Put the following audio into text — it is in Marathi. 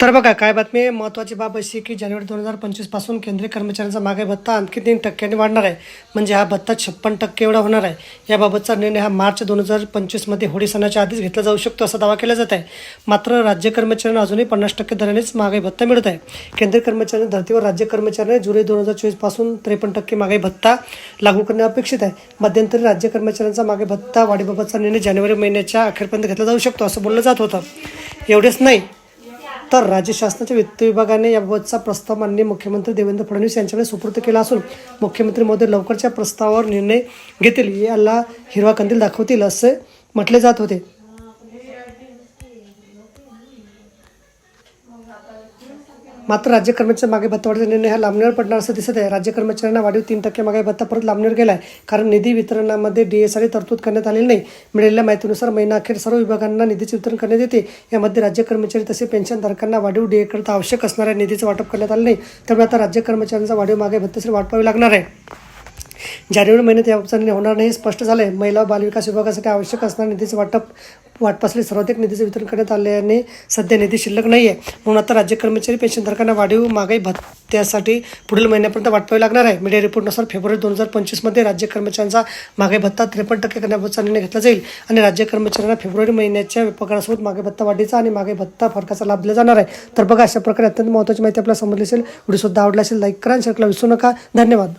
तर बघा काय बातमी आहे? महत्त्वाची बाब अशी की जानेवारी दोन हजार पंचवीसपासून केंद्रीय कर्मचाऱ्यांचा मागे भत्ता आणखी तीन टक्क्यांनी वाढणार आहे. म्हणजे हा भत्ता छप्पन टक्के एवढा होणार आहे. याबाबतचा निर्णय हा मार्च दोन हजार पंचवीसमध्ये होळी सणाच्या आधीच घेतला जाऊ शकतो असा दावा केला जात आहे. मात्र राज्य कर्मचाऱ्यांना अजूनही पन्नास टक्के दरानेच मागे भत्ता मिळत आहे. केंद्रीय कर्मचाऱ्यांच्या धर्तीवर राज्य कर्मचाऱ्यांनी जुलै दोन हजार चोवीसपासून त्रेपन्न टक्के मागे भत्ता लागू करणे अपेक्षित आहे. मध्यंतरी राज्य कर्मचाऱ्यांचा मागे भत्ता वाढीबाबतचा निर्णय जानेवारी महिन्याच्या अखेरपर्यंत घेतला जाऊ शकतो असं बोललं जात होतं. एवढेच नाही तर राज्य शासनाच्या वित्त विभागाने याबाबतचा प्रस्ताव माननीय मुख्यमंत्री देवेंद्र फडणवीस यांच्याकडे सुपूर्द केला असून मुख्यमंत्री मोदी लवकरच्या प्रस्तावावर निर्णय घेतील याला हिरवा कंदील दाखवतील असे म्हटले जात होते. मात्र राज्य कर्मचाऱ्यांच्या मागे भत्ता वाढीचा निर्णय हा लांबणीवर पडणार असं दिसत आहे. राज्य कर्मचाऱ्यांना वाढीव तीन टक्के मागे भत्ता परत लांबणीवर गेला आहे कारण निधी वितरणामध्ये डीएसआर तरतूद करण्यात आलेली नाही. मिळालेल्या माहितीनुसार महिनाअखेर सर्व विभागांना निधीचे वितरण करण्यात येते. यामध्ये राज्य कर्मचारी तसे पेन्शनधारकांना वाढीव डीए करता आवश्यक असणाऱ्या निधीचे वाटप करण्यात आले नाही. त्यामुळे आता राज्य कर्मचाऱ्यांचा वाढीव मागे भत्त्यासाठी वाटपावी लागणार आहे. जानेवारी महिन्यात याबाबतचा निर्णय होणार नाही हे स्पष्ट झालं आहे महिला बालविकास विभागासाठी आवश्यक असणाऱ्या निधीचे वाटप वाटपासले सर्वाधिक निधीचे वितरण करण्यात आल्याने सध्या निधी शिल्लक नाही आहे म्हणून आता राज्य कर्मचारी पेन्शनधारकांना वाढीव महागाई भत्त्यासाठी पुढील महिन्यापर्यंत वाटपावी लागणार आहे. मीडिया रिपोर्टनुसार फेब्रुवारी दोन हजार पंचवीसमध्ये राज्य कर्मचाऱ्यांचा महागाई भत्ता त्रेपन्न टक्के करण्याबाबतचा निर्णय घेतला जाईल आणि राज्य कर्मचाऱ्यांना फेब्रुवारी महिन्याच्या पगारासोबत मागे भत्ता वाढीचा आणि मागे भत्ता फरकाचा लाभ दिला जाणार आहे. तर बघा अशा प्रकारे अत्यंत महत्त्वाची माहिती आपल्याला समजली असेल व्हिडिओ सुद्धा आवडला असेल लाईक करा आणि शेअर विसरू नका. धन्यवाद.